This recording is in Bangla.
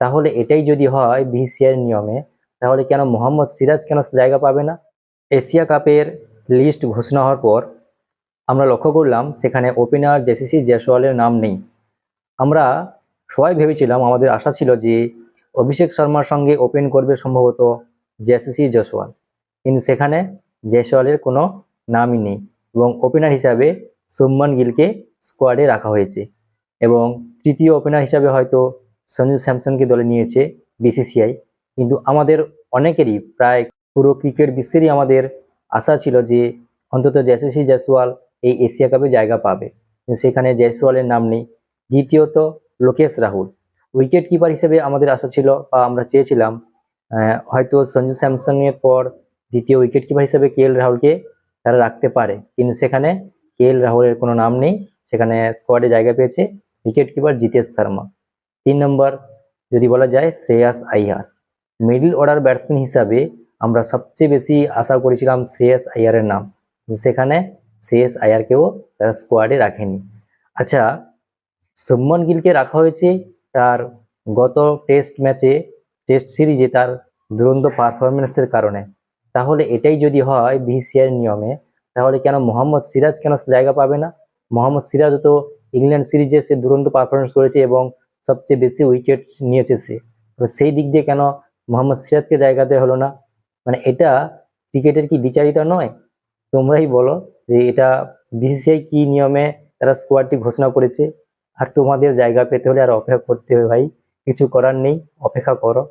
তাহলে এটাই যদি হয় বিসিআই নিয়মে, তাহলে কেন মোহাম্মদ সিরাজ কেন জায়গা পাবে না? এশিয়া কাপের লিস্ট ঘোষণা হওয়ার পর আমরা লক্ষ্য করলাম সেখানে ওপেনার জেসিসি জয়সওয়ালের নাম নেই। আমরা সবাই ভেবেছিলাম, আমাদের আশা ছিল যে অভিষেক শর্মার সঙ্গে ওপেন করবে সম্ভবত জেসিসি জয়সওয়াল কিন্তু সেখানে জয়সওয়ালের কোনো নামই নেই এবং ওপেনার হিসাবে সুম্মান গিলকে স্কোয়াডে রাখা হয়েছে। এবং তৃতীয় ওপেনার হিসাবে হয়তো সঞ্জু স্যামসনকে দলে নিয়েছে বিসিসিআই কিন্তু আমাদের অনেকেরই প্রায় পুরো ক্রিকেট বিশ্বেরই আমাদের আশা ছিল যে অন্তত জয়সী জয়সওয়াল এই এশিয়া কাপে জায়গা পাবে। কিন্তু সেখানে জয়সওয়ালের নাম নেই। দ্বিতীয়ত লোকেশ রাহুল। উইকেট কিপার হিসেবে আমাদের আশা ছিল বা আমরা চেয়েছিলাম হয়তো সঞ্জু স্যামসনের পর দ্বিতীয় উইকেট কিপার হিসেবে কে এল রাহুলকে তারা রাখতে পারে। কিন্তু সেখানে কে এল রাহুলের কোনো নাম নেই। সেখানে স্কোয়াডে জায়গা পেয়েছে। Wicket keeper Jitesh Sharma. তিন নম্বর, যদি বলা যায় Shreyas Iyer. Middle order batsman হিসাবে আমরা সবচেয়ে বেশি আশা করেছিলাম শ্রেয়াস আইয়ারের নাম। সেখানে শ্রেয়াস আয়ারকেও তারা স্কোয়াডে রাখেনি। আচ্ছা শুভমন গিলকে রাখা হয়েছে তার গত টেস্ট ম্যাচে টেস্ট সিরিজে তার দুরন্ত পারফরমেন্সের কারণে। তাহলে এটাই যদি হয় বিসিআই নিয়মে, তাহলে কেন মোহাম্মদ সিরাজ কেন জায়গা পাবে না? মোহাম্মদ সিরাজ তো ইংল্যান্ড সিরিজে সে দুরন্ত পারফরমেন্স করেছে এবং সবচেয়ে বেশি উইকেট নিয়েছে সে। সেই দিক দিয়ে কেন মোহাম্মদ সিরাজকে জায়গাতে হলো না? মানে এটা ক্রিকেটের কি দ্বিচারিতা নয়? তোমরাই বলো যে এটা বিসিসিআই কি নিয়মে তারা স্কোয়াডটি ঘোষণা করেছে। আর তোমাদের জায়গা পেতে হলে আর অপেক্ষা করতে হবে ভাই। কিছু করার নেই, অপেক্ষা করো।